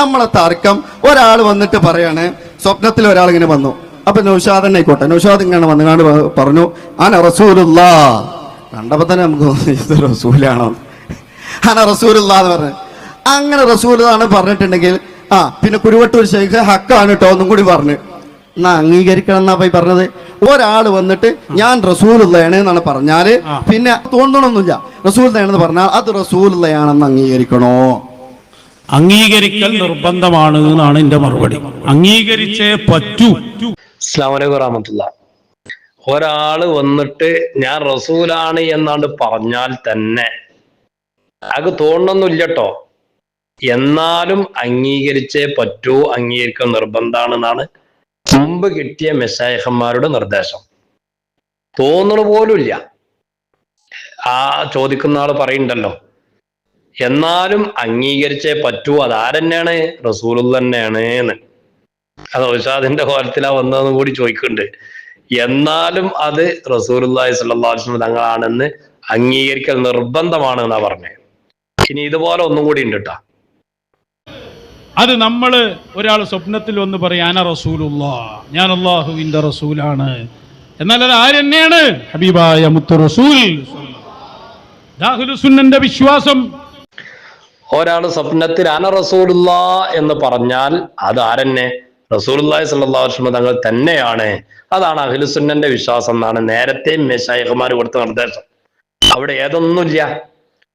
നമ്മളെ തർക്കം. ഒരാൾ വന്നിട്ട് പറയാണ് സ്വപ്നത്തിൽ ഒരാൾ ഇങ്ങനെ വന്നു. അപ്പൊ നൗഷാദ് തന്നെ ആയിക്കോട്ടെ. നൗഷാദ് ഇങ്ങനെ വന്നുകാണ്ട് പറഞ്ഞു ആന റസൂലുള്ള. കണ്ടപ്പോ തന്നെ നമുക്ക് ഇത് റസൂലാണോ? ആന റസൂലുള്ള എന്ന് പറഞ്ഞു. അങ്ങനെ റസൂലാണ് പറഞ്ഞിട്ടുണ്ടെങ്കിൽ ആ പിന്നെ കുരുവട്ടൂർ ശൈഖ് ഹക്കാണ് കേട്ടോ ഒന്നും കൂടി പറഞ്ഞു. എന്നാ അംഗീകരിക്കണം എന്നാ പോയി പറഞ്ഞത്? ഒരാൾ വന്നിട്ട് ഞാൻ റസൂലുള്ളയാണ് എന്നാണ് പറഞ്ഞാൽ പിന്നെ തോന്നണമൊന്നുമില്ല റസൂലുള്ളയാണെന്ന് പറഞ്ഞാൽ അത് റസൂലുള്ളയാണെന്ന് അംഗീകരിക്കണോ? അംഗീകരിക്കൽ നിർബന്ധമാണ് എന്നാണ് എന്റെ മറുപടി. അംഗീകരിച്ചേ പറ്റൂ. അസ്ലാം വലൈക്കും വറഹമത്തുള്ള. ഒരാൾ വന്നിട്ട് ഞാൻ റസൂലാണ് എന്നാണ് പറഞ്ഞാൽ തന്നെ. അത് തോന്നൊന്നുമില്ല എന്നാലും അംഗീകരിച്ചേ പറ്റൂ അംഗീകരിക്കൽ നിർബന്ധമാണെന്നാണ് മുമ്പ് കിട്ടിയ മെസ്സായഹന്മാരുടെ നിർദ്ദേശം. തോന്നണ പോലുമില്ല ആ ചോദിക്കുന്ന ആൾ പറയുന്നുണ്ടല്ലോ എന്നാലും അംഗീകരിച്ചേ പറ്റൂ. അതാരെന്നെയാണ് റസൂൽ തന്നെയാണ് എന്ന് അത് ഔഷാദിന്റെ കോലത്തിലാ വന്നതെന്ന് കൂടി ചോദിക്കുന്നുണ്ട്. എന്നാലും അത് റസൂലുള്ളാഹി സ്വല്ലാസ്ലം തങ്ങളാണെന്ന് അംഗീകരിക്കൽ നിർബന്ധമാണ് എന്നാ പറഞ്ഞത് ഇനി ഇതുപോലെ ഒന്നും കൂടി ഉണ്ട് കേട്ടാ അത് നമ്മൾ ഒരാൾ സ്വപ്നത്തിൽ വന്ന് പറയാന റസൂലുള്ള ഞാൻ അള്ളാഹുവിന്റെ റസൂലാണ്. എന്നാൽ അത് ആരെന്നെയാണ് ഹബീബായ മുത്തു റസൂൽ. വിശ്വാസം ഒരാൾ സ്വപ്നത്തിൽ അന റസൂലുള്ള എന്ന് പറഞ്ഞാൽ അത് ആരെന്നെ റസൂലുള്ളാഹി സല്ലാഹുഷ്മ തങ്ങൾ തന്നെയാണ്. അതാണ് അഖിലുസുന്നന്റെ വിശ്വാസം എന്നാണ് നേരത്തെ മെഷായിഹമാർ കൊടുത്ത നിർദ്ദേശം. അവിടെ ഏതൊന്നുമില്ല.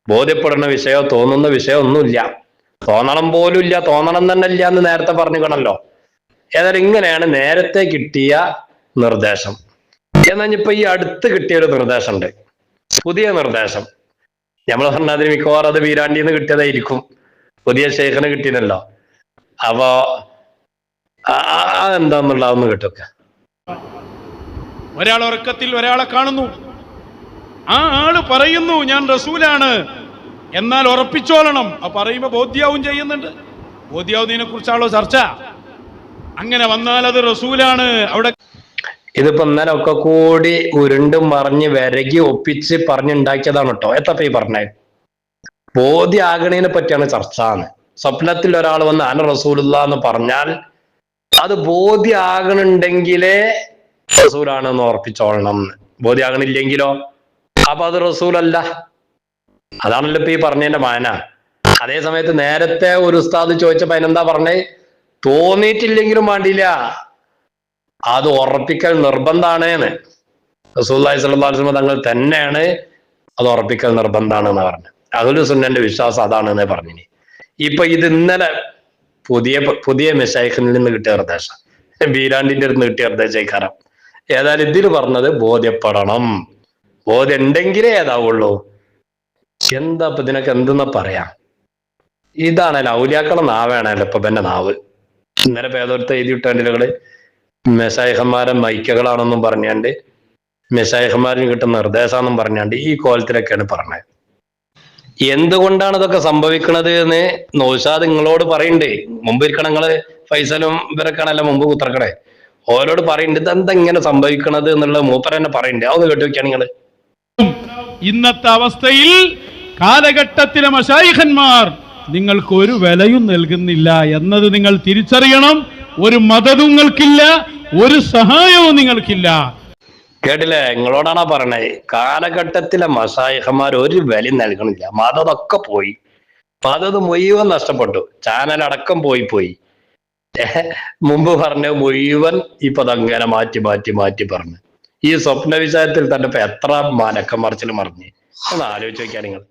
ബോധ്യപ്പെടുന്ന വിഷയോ തോന്നുന്ന വിഷയോ ഒന്നുമില്ല. തോന്നണം പോലും ഇല്ല തോന്നണം തന്നെ ഇല്ല എന്ന് നേരത്തെ പറഞ്ഞിക്കണല്ലോ. ഏതായാലും ഇങ്ങനെയാണ് നേരത്തെ കിട്ടിയ നിർദ്ദേശം. എന്നാൽ ഇപ്പൊ ഈ അടുത്ത് കിട്ടിയ ഒരു നിർദ്ദേശമുണ്ട് പുതിയ നിർദ്ദേശം. നമ്മൾ പറഞ്ഞതിന് മിക്കവാറും അത് വീരാണ്ടിന്ന് കിട്ടിയതായിരിക്കും. പുതിയ ഷെയ്ഖിന് കിട്ടിയതല്ലോ. അപ്പോ ഒന്ന് കിട്ടൊക്കെ. ഒരാൾ ഉറക്കത്തിൽ ഒരാളെ കാണുന്നു. ആ ആൾ പറയുന്നു ഞാൻ റസൂലാണ്. എന്നാൽ ഉറപ്പിച്ചോളണം. ആ പറയുമ്പോ ബോധ്യാവും ചെയ്യുന്നുണ്ട്. ബോധ്യാവുന്നതിനെ കുറിച്ചാണല്ലോ ചർച്ച? അങ്ങനെ വന്നാൽ അത് റസൂലാണ്. അവിടെ ഇതിപ്പോ ഇന്നലെ ഒക്കെ കൂടി ഉരുണ്ടും മറിഞ്ഞ് വിരകി ഒപ്പിച്ച് പറഞ്ഞുണ്ടാക്കിയതാണ് കേട്ടോ എത്തപ്പ ഈ പറഞ്ഞേ? ബോധ്യാകണേനെ പറ്റിയാണ് ചർച്ച എന്ന് സ്വപ്നത്തിൽ ഒരാൾ വന്ന് അന റസൂലുള്ള എന്ന് പറഞ്ഞാൽ അത് ബോധ്യാകണുണ്ടെങ്കിലേ റസൂലാണെന്ന് എന്ന് ബോധ്യാകണില്ലെങ്കിലോ അപ്പൊ അത് റസൂലല്ല. അതാണല്ലോ ഇപ്പൊ ഈ പറഞ്ഞതിന്റെ മാന. അതേ സമയത്ത് നേരത്തെ ഒരു ഉസ്താദ് ചോദിച്ചപ്പോ അതിനെന്താ പറഞ്ഞേ? തോന്നിയിട്ടില്ലെങ്കിലും വേണ്ടിയില്ല. അത് ഉറപ്പിക്കൽ നിർബന്ധാണ് റസൂല്ലായി വസല്ലം തങ്ങൾ തന്നെയാണ് അത് ഉറപ്പിക്കൽ നിർബന്ധാണ് എന്ന് പറഞ്ഞു അതൊരു സുന്നന്റെ വിശ്വാസം അതാണ് എന്ന് പറഞ്ഞിനി. ഇപ്പൊ ഇത് ഇന്നലെ പുതിയ പുതിയ മെഷൈഖിൽ നിന്ന് കിട്ടിയ നിർദ്ദേശം. ബീരാണ്ടിന്റെ അടുത്ത് കിട്ടിയ നിർദ്ദേശിക്കാരം. ഏതായാലും ഇതിൽ പറഞ്ഞത് ബോധ്യപ്പെടണം. ബോധ്യം ഉണ്ടെങ്കിലേ ഏതാവുള്ളൂ. എന്താ ഇപ്പൊ ഇതിനൊക്കെ എന്തെന്നാ പറയാ? ഇതാണല്ലോ ഔലിയാക്കളെ നാവാണല്ലോ ഇപ്പൊ എന്റെ നാവ്. ഇന്നലെ പേദോരത്തെ എഴുതി വിട്ടേണ്ടത് മെസായഹന്മാരെ മൈക്കകളാണെന്നും പറഞ്ഞാണ്ട് മെസായഹന്മാരിന് കിട്ടുന്ന നിർദ്ദേശാന്നും പറഞ്ഞാണ്ട് ഈ കോലത്തിലൊക്കെയാണ് പറഞ്ഞത്. എന്തുകൊണ്ടാണ് ഇതൊക്കെ സംഭവിക്കുന്നത് എന്ന് നൗഷാദ് നിങ്ങളോട് പറയണ്ടേ. മുമ്പ് ഇരിക്കണം നിങ്ങൾ ഫൈസലും ഇവരൊക്കെയാണല്ലോ മുമ്പ് കുത്തർക്കണേ. ഓരോട് പറയുന്നുണ്ട് ഇതെന്താ ഇങ്ങനെ സംഭവിക്കണത് എന്നുള്ള മൂപ്പർ തന്നെ പറയണ്ടേ. അതൊന്ന് കേട്ടു വെക്കുകയാണ് നിങ്ങൾ. ഇന്നത്തെ അവസ്ഥയിൽ കാലഘട്ടത്തിലെ മഷായിഖന്മാർ നിങ്ങൾക്ക് ഒരു വിലയും നൽകുന്നില്ല എന്നത് നിങ്ങൾ തിരിച്ചറിയണം. ഒരു മതവും നിങ്ങൾക്കില്ല. ഒരു സഹായവും നിങ്ങൾക്കില്ല. കേട്ടില്ലേ? നിങ്ങളോടാണാ പറഞ്ഞേ കാലഘട്ടത്തിലെ മസായിഹന്മാർ ഒരു വില നൽകണില്ല. മതതൊക്കെ പോയി. മതത് മുഴുവൻ നഷ്ടപ്പെട്ടു. ചാനൽ അടക്കം പോയി പോയി. മുമ്പ് പറഞ്ഞ മുഴുവൻ ഇപ്പൊ അതങ്ങനെ മാറ്റി മാറ്റി മാറ്റി പറഞ്ഞു. ഈ സ്വപ്ന വിഷയത്തിൽ തന്നെ ഇപ്പൊ എത്ര മാനക്കം മറിച്ചിൽ മറിഞ്ഞ്? ഒന്ന് ആലോചിച്ച് നോക്കിയാ നിങ്ങൾ.